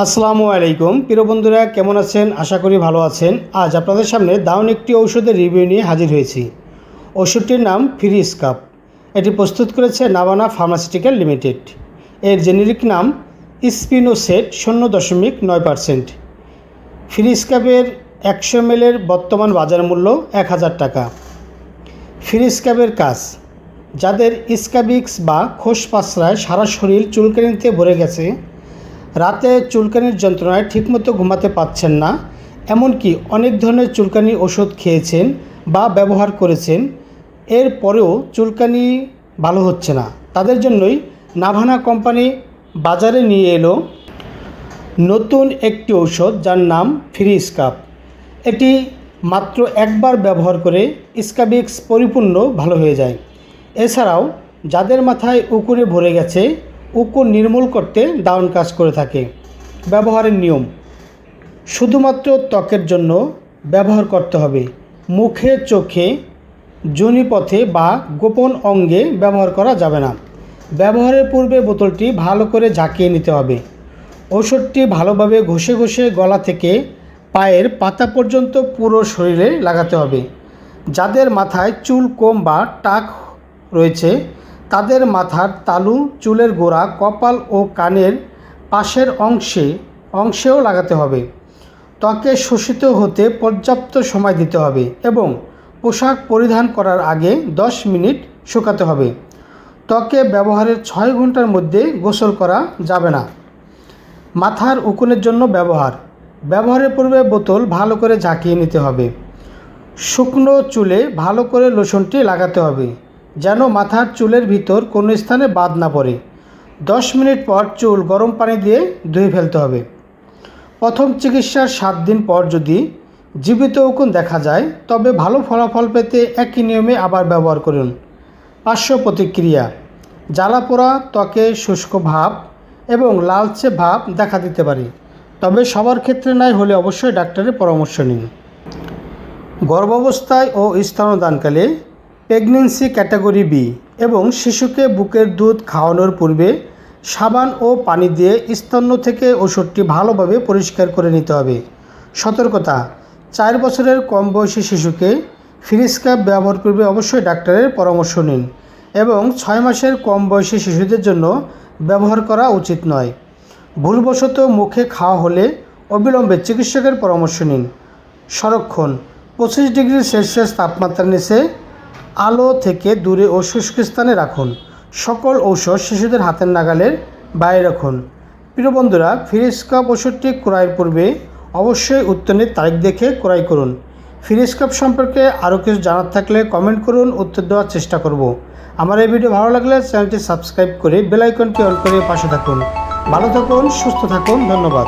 আসসালামু আলাইকুম। প্রিয় বন্ধুরা, কেমন আছেন? আশা করি ভালো আছেন। আজ আপনাদের সামনে দাউন একটি ঔষধের রিভিউ নিয়ে হাজির হয়েছি। ওষুধটির নাম ফ্রি স্কাপ এটি প্রস্তুত করেছে নাবানা ফার্মাসিউটিক্যাল লিমিটেড। এর জেনেরিক নাম স্পিনোসেট শূন্য দশমিক নয় পারসেন্ট। ফ্রি স্কাপের একশো এর বর্তমান বাজার মূল্য এক হাজার টাকা। ফ্রি স্কাপের কাজ। যাদের স্কাবিক্স বা খোস পাসরায় সারা শরীর চুলকানিতে ভরে গেছে রাতে চুলকানির যন্ত্রণায় ঠিকমতো ঘুমাতে পাচ্ছেন না। এমনকি অনেক ধরনের চুলকানি ওষুধ খেয়েছেন বা ব্যবহার করেছেন। এর পরেও চুলকানি ভালো হচ্ছে না। তাদের জন্যই নাভানা কোম্পানি বাজারে নিয়ে এলো নতুন একটি ঔষধ যার নাম ফ্রি স্কাপ এটি মাত্র একবার ব্যবহার করে স্কাবিক্স পরিপূর্ণ ভালো হয়ে যায়। এছাড়াও যাদের মাথায় উকুনে ভরে গেছে উকুন নির্মূল করতে দারুণ কাজ করে থাকে। ব্যবহারের নিয়ম। শুধুমাত্র ত্বকের জন্য ব্যবহার করতে হবে। মুখে, চোখে যোনিপথে বা গোপন অঙ্গে ব্যবহার করা যাবে না। ব্যবহারের পূর্বে বোতলটি ভালো করে ঝাঁকিয়ে নিতে হবে। ওষুধটি ভালোভাবে ঘষে ঘষে গলা থেকে পায়ের পাতা পর্যন্ত পুরো শরীরে লাগাতে হবে। যাদের মাথায় চুল, কম বা টাক রয়েছে তাদের মাথার তালু, চুলের গোড়া, কপাল ও কানের পাশের অংশে, অংশেও লাগাতে হবে। ত্বকে শোষিত হতে পর্যাপ্ত সময় দিতে হবে এবং পোশাক পরিধান করার আগে 10 মিনিট শুকাতে হবে। ত্বকে ব্যবহারের ছয় ঘণ্টার মধ্যে গোসল করা যাবে না। মাথার উকুনের জন্য ব্যবহার। ব্যবহারের পূর্বে বোতল ভালো করে ঝাঁকিয়ে নিতে হবে। শুকনো চুলে ভালো করে লোশনটি লাগাতে হবে। যেন মাথার চুলের ভিতর কোনো স্থানে বাদ না পড়ে। দশ মিনিট পর চুল গরম পানি দিয়ে ধুয়ে ফেলতে হবে। প্রথম চিকিৎসার সাত দিন পর যদি জীবিত উকুন দেখা যায়, তবে ভালো ফলাফল পেতে একই নিয়মে আবার ব্যবহার করুন। পার্শ্ব প্রতিক্রিয়া জ্বালা পোড়া ত্বকে শুষ্ক ভাব এবং লালচে ভাব দেখা দিতে পারে। তবে সবার ক্ষেত্রে নয়, হলে অবশ্যই ডাক্তারের পরামর্শ নিন। গর্ভাবস্থায় ও স্তনদানকালে প্রেগনেন্সি ক্যাটাগরি বি এবং শিশুকে বুকের দুধ খাওয়ানোর পূর্বে সাবান ও পানি দিয়ে স্তন্য থেকে ওষুধটি ভালোভাবে পরিষ্কার করে নিতে হবে। সতর্কতা, চার বছরের কম বয়সী শিশুকে ফ্রিস্কাপ ব্যবহার করবে অবশ্যই ডাক্তারের পরামর্শ নিন এবং ছয় মাসের কম বয়সী শিশুদের জন্য ব্যবহার করা উচিত নয়। ভুলবশত মুখে খাওয়া হলে অবিলম্বে চিকিৎসকের পরামর্শ নিন। সংরক্ষণ, পঁচিশ ডিগ্রি সেলসিয়াস তাপমাত্রার নিচে আলো থেকে দূরে ও শুষ্ক স্থানে রাখুন। সকল ঔষধ শিশুদের হাতের নাগালের বাইরে রাখুন। প্রিয় বন্ধুরা ফিরিস্কাপ ওষুধটি ক্রয়ের পূর্বে অবশ্যই উত্তরের তারিখ দেখে ক্রয় করুন। ফিরিস্কাপ সম্পর্কে আরও কিছু জানার থাকলে কমেন্ট করুন, উত্তর দেওয়ার চেষ্টা করব। আমার এই ভিডিও ভালো লাগলে চ্যানেলটি সাবস্ক্রাইব করে বেলাইকনটি অন করে পাশে থাকুন। ভালো থাকুন, সুস্থ থাকুন, ধন্যবাদ।